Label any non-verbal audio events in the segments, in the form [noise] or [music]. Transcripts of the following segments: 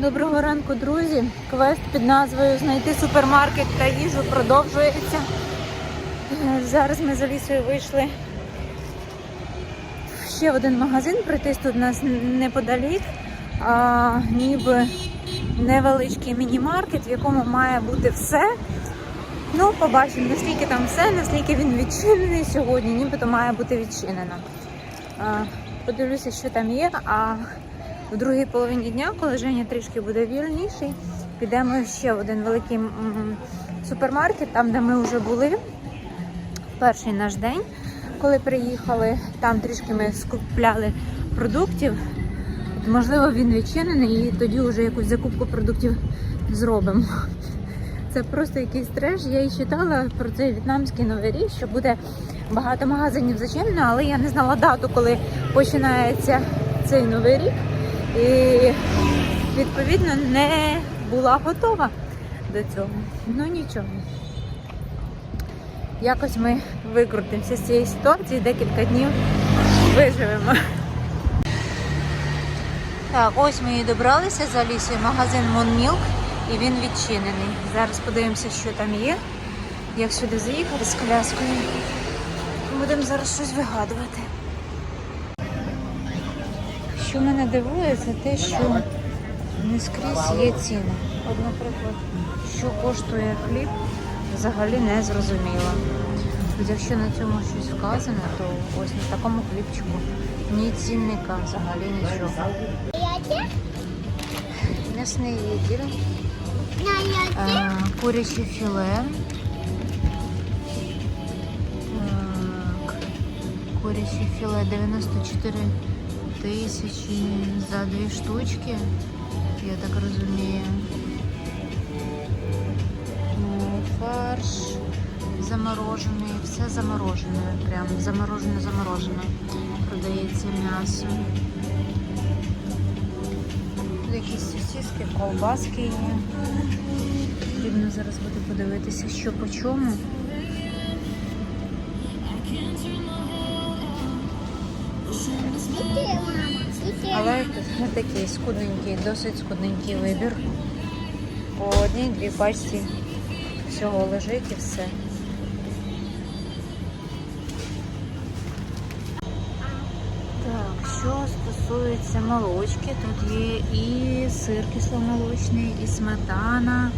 Доброго ранку, друзі. Квест під назвою Знайти супермаркет та їжу продовжується. Зараз ми з Алісою вийшли в ще один магазин. Пройтись тут у нас неподалік, а, ніби невеличкий міні-маркет, в якому має бути все. Ну, побачимо, наскільки там все, наскільки він відчинений сьогодні, нібито має бути відчинено. Подивлюся, що там є. А в другій половині дня, коли Женя трішки буде вільніший, підемо ще в один великий супермаркет, там, де ми вже були. Перший наш день, коли приїхали, там трішки ми скупляли продуктів. Можливо, він відчинений і тоді вже якусь закупку продуктів зробимо. Це просто якийсь треш. Я і читала про цей в'єтнамський новий рік, що буде багато магазинів зачинено, але я не знала дату, коли починається цей новий рік. І відповідно не була готова до цього. Ну нічого. Якось ми викрутимося з цієї ситуації, декілька днів виживемо. Так, ось ми і добралися за лісою. Магазин Монмілк і він відчинений. Зараз подивимося, що там є. Як сюди заїхати з коляскою. Будемо зараз щось вигадувати. Що мене дивує, це те, що не скрізь є ціни. От, наприклад, що коштує хліб, взагалі не зрозуміло. Якщо на цьому щось вказано, то ось на такому хлібчику ні цінника, взагалі нічого. М'ясний відділ, е, куряче філе. Куряче філе 94 тисячі за дві штучки, я так розумію. Ну, Фарш заморожений, все заморожене, прям заморожене, заморожене. Продається м'ясо. Тут якісь сосиски, ковбаски є. Потрібно зараз буде подивитися, що по чому. Але не такий скудненький, досить скудненький вибір. По одній-дві пачці всього лежить і все. Так, що стосується молочки, тут є і сир кисломолочний, і сметана,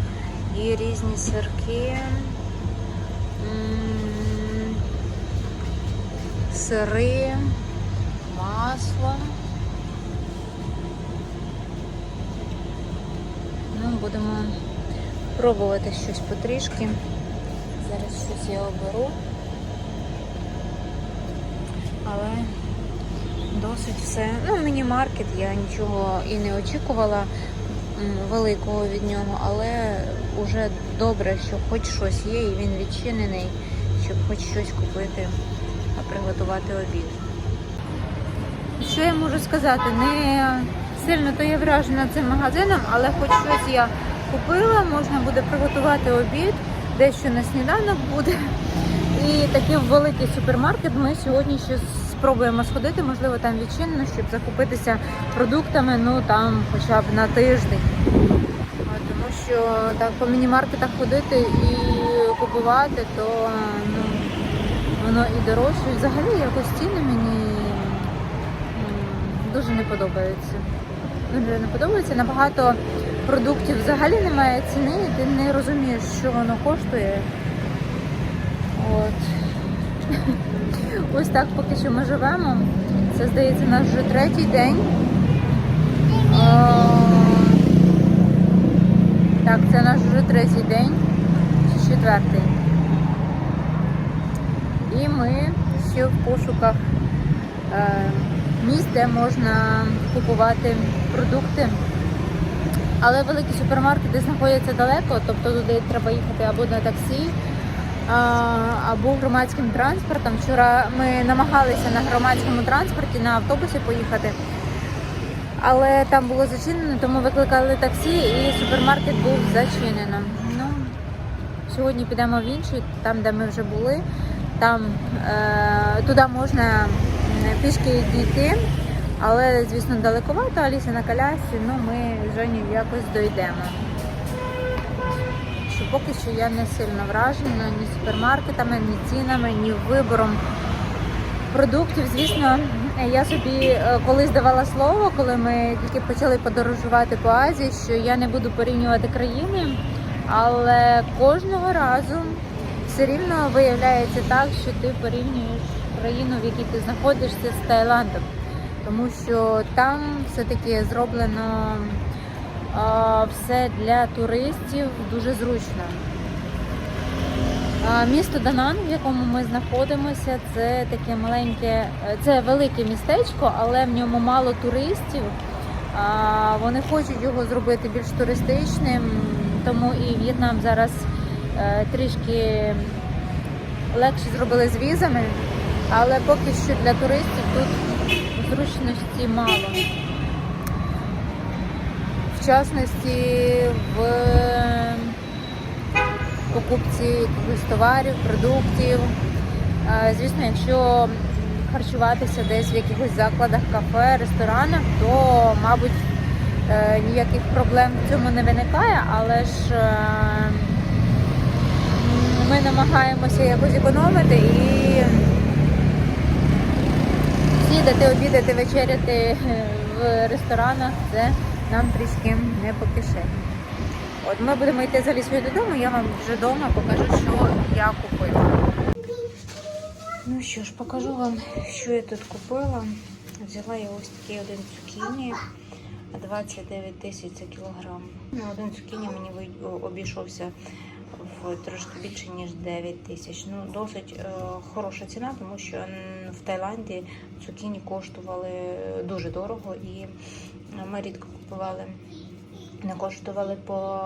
і різні сирки. Сири, масло. Ну, будемо пробувати щось потрішки. Зараз щось я оберу. Але досить все. Ну, міні-маркет, я нічого і не очікувала великого від нього, але вже добре, що хоч щось є і він відчинений, щоб хоч щось купити, а приготувати обід. Що я можу сказати? Не сильно то я вражена цим магазином, але хоч щось я купила, можна буде приготувати обід, дещо на сніданок буде. І такий великий супермаркет ми сьогодні ще спробуємо сходити, можливо, там відчинено, щоб закупитися продуктами, ну там хоча б на тиждень. Тому що так по міні-маркетах ходити і купувати, то ну, воно і дорожче. Взагалі якось ціни мені дуже не подобаються. Дуже не подобається. Набагато продуктів взагалі немає ціни, і ти не розумієш, що воно коштує. От. [laughs] Ось так поки що ми живемо. Це здається наш вже третій день. Так, це наш вже третій день, чи четвертий. І ми ще в пошуках е, місць, де можна купувати продукти. Але великі супермаркети знаходяться далеко, тобто туди треба їхати або на таксі, або громадським транспортом. Вчора ми намагалися на громадському транспорті, на автобусі поїхати, але там було зачинено, тому викликали таксі і супермаркет був зачинено. Ну, сьогодні підемо в інший, там, де ми вже були. Там е, туди можна пішки дійти, Але, звісно, далековато, Аліса на колясці, ну ми з Женю якось дойдемо. Що поки що я не сильно вражена ні супермаркетами, ні цінами, ні вибором продуктів. Звісно, я собі е, колись давала слово, коли ми тільки почали подорожувати по Азії, що я не буду порівнювати країни, але кожного разу все рівно виявляється так, що ти порівнюєш країну, в якій ти знаходишся з Таїландом. Тому що там все-таки зроблено а, все для туристів дуже зручно. А, Місто Данан, в якому ми знаходимося, це таке маленьке, це велике містечко, але в ньому мало туристів. А, Вони хочуть його зробити більш туристичним, тому і В'єтнам зараз е, трішки легше зробили з візами, але поки що для туристів тут зручності мало. В частності в покупці якихось товарів, продуктів. Е, Звісно, якщо харчуватися десь в якихось закладах, кафе, ресторанах, то, мабуть, е, ніяких проблем в цьому не виникає, але ж е, ми намагаємося якось економити і снідати, обідати, вечеряти е, в ресторанах це нам трішки не по кишені. От ми будемо йти за лісою додому, я вам вже вдома покажу, що я купила. Ну що ж, покажу вам, що я тут купила. Взяла я ось такий один цукіні, 29 тисяч за кілограм. Ну, один цукіні мені обійшовся в трошки більше, ніж 9 тисяч. Ну, досить е, хороша ціна, тому що в Таїланді цукіні коштували дуже дорого і ми рідко купували. Не коштували по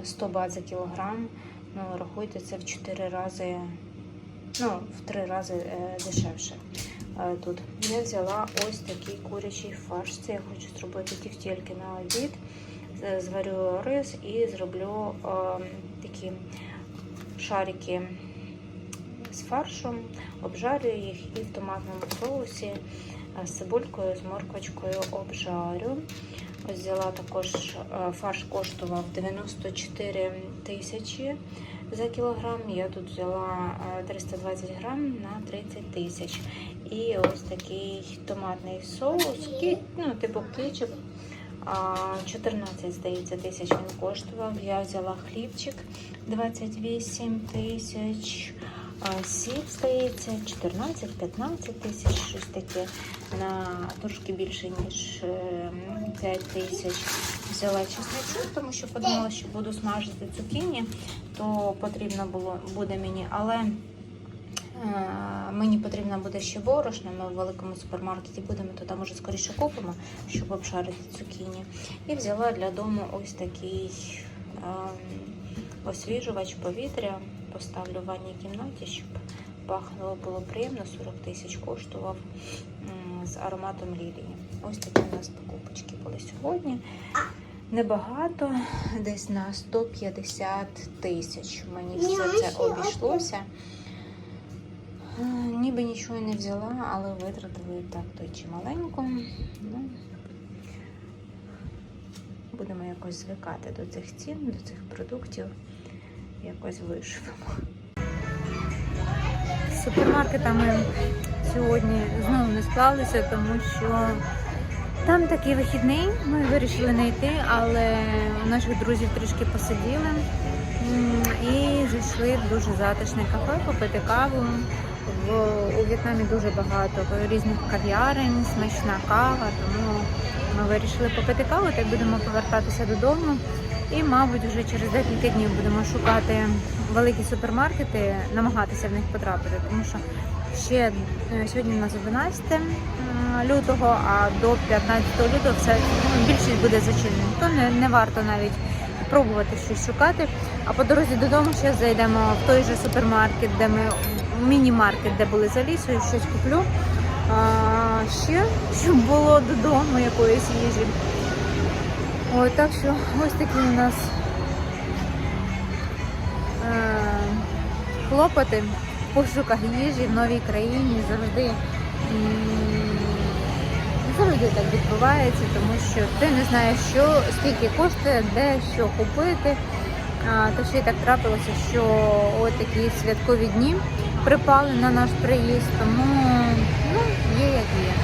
е, 100 бат за кілограм. Ну, рахуйте, це в 4 рази, ну, в 3 рази е, дешевше. Е, Тут я взяла ось такий курячий фарш. Це я хочу зробити тівтєльки на обід. Зварю рис і зроблю е, такі шарики з фаршем, обжарю їх і в томатному соусі е, з цибулькою, з морквочкою обжарю. Ось взяла також е, фарш коштував 94 тисячі за кілограм. Я тут взяла е, 320 грам на 30 тисяч. І ось такий томатний соус, ну, типу кетчуп. А, 14, здається, тисяч він коштував. Я взяла хлібчик 28 тисяч. Сіль, здається, 14-15 тисяч, щось таке, на трошки більше, ніж е, 5 тисяч. Взяла чесночок, тому що подумала, що буду смажити цукіні, то потрібно було буде мені, але е, мені потрібно буде ще борошно. Ми в великому супермаркеті будемо, то там уже скоріше купимо, щоб обшарити цукіні. І взяла для дому ось такий ем, освіжувач повітря. Поставлю в ванній кімнаті, щоб пахнуло було приємно. 40 тисяч коштував з ароматом лілії. Ось такі у нас покупочки були сьогодні. Небагато, десь на 150 тисяч. Мені все це обійшлося. Ніби нічого не взяла, але витратили так то чималенько. Ну, будемо якось звикати до цих цін, до цих продуктів. Якось виживемо. З супермаркетами сьогодні знову не склалися, тому що там такий вихідний. Ми вирішили не йти, але у наших друзів трішки посиділи і зайшли в дуже затишне кафе попити каву. В, у В'єтнамі дуже багато різних кав'ярень, смачна кава, тому ми вирішили попити каву, так будемо повертатися додому. І, мабуть, вже через декілька днів будемо шукати великі супермаркети, намагатися в них потрапити, тому що ще е, сьогодні у нас 11 лютого, а до 15 лютого все ну, більшість буде зачинено. То не, не варто навіть пробувати щось шукати. А по дорозі додому ще зайдемо в той же супермаркет, де ми міні-маркет, де були за лісою, щось куплю. А, ще щоб було додому якоїсь їжі. Ой, так що ось такі у нас е, хлопоти в пошуках їжі в новій країні завжди завжди так відбувається, тому що ти не знаєш, що скільки коштує, де що купити. А, то ще й так трапилося, що от такі святкові дні припали на наш приїзд, тому ну, є як є.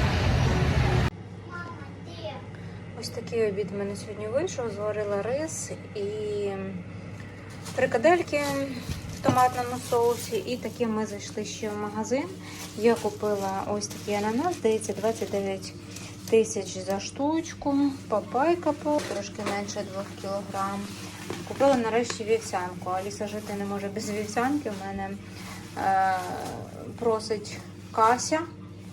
Ось такий обід в мене сьогодні вийшов. Зварила рис і фрикадельки в томатному соусі. І такі ми зайшли ще в магазин. Я купила ось такий ананас, здається, 29 тисяч за штучку. Папайка по трошки менше 2 кілограм. Купила нарешті вівсянку. Аліса жити не може без вівсянки. У мене просить Кася.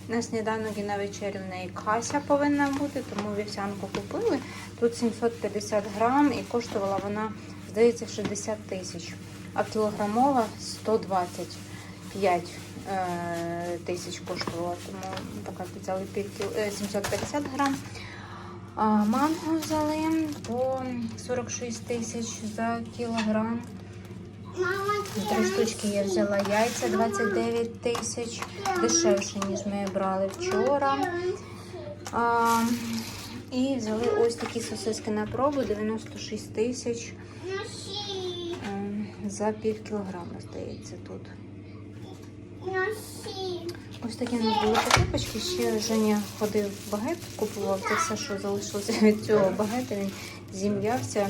На сніданок і на вечерю в неї кася повинна бути, тому вівсянку купили. Тут 750 грам і коштувала вона, здається, 60 тисяч. А кілограмова 125 е, тисяч коштувала. Тому така взяли пів кіл- е, 750 грам. А манго взяли по 46 тисяч за кілограм. Три штучки я взяла яйця 29 тисяч, дешевше, ніж ми брали вчора. А, і взяли ось такі сосиски на пробу 96 тисяч ем, за пів кілограма, здається, тут. Ось такі у нас були покупочки. Ще Женя ходив в багет, купував це все, що залишилося від цього багета. Він зім'явся.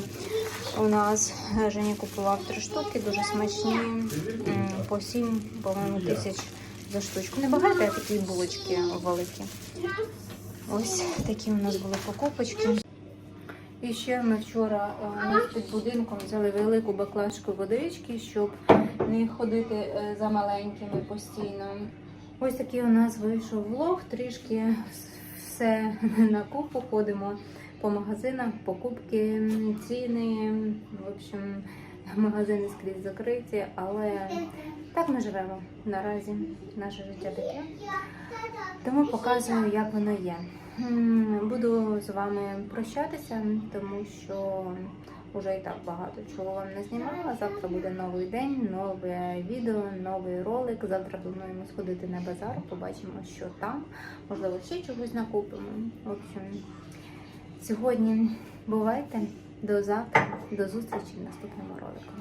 У нас Женя купував три штуки, дуже смачні, по 7, по-моєму, тисяч за штучку. Не багато, а такі булочки великі. Ось такі у нас були покупочки. І ще ми вчора е, нас під будинком взяли велику баклажку водички, щоб не ходити е, за маленькими постійно. Ось такий у нас вийшов влог, трішки все [laughs] на купу ходимо по магазинах, покупки, ціни. В общем, [laughs] магазини скрізь закриті, але так ми живемо наразі. Наше життя таке. Тому показую, як воно є. Буду з вами прощатися, тому що вже і так багато чого вам не знімала. Завтра буде новий день, нове відео, новий ролик. Завтра плануємо сходити на базар, побачимо, що там. Можливо, ще чогось накупимо. В общем, сьогодні бувайте. До завтра, до зустрічі в наступному ролику.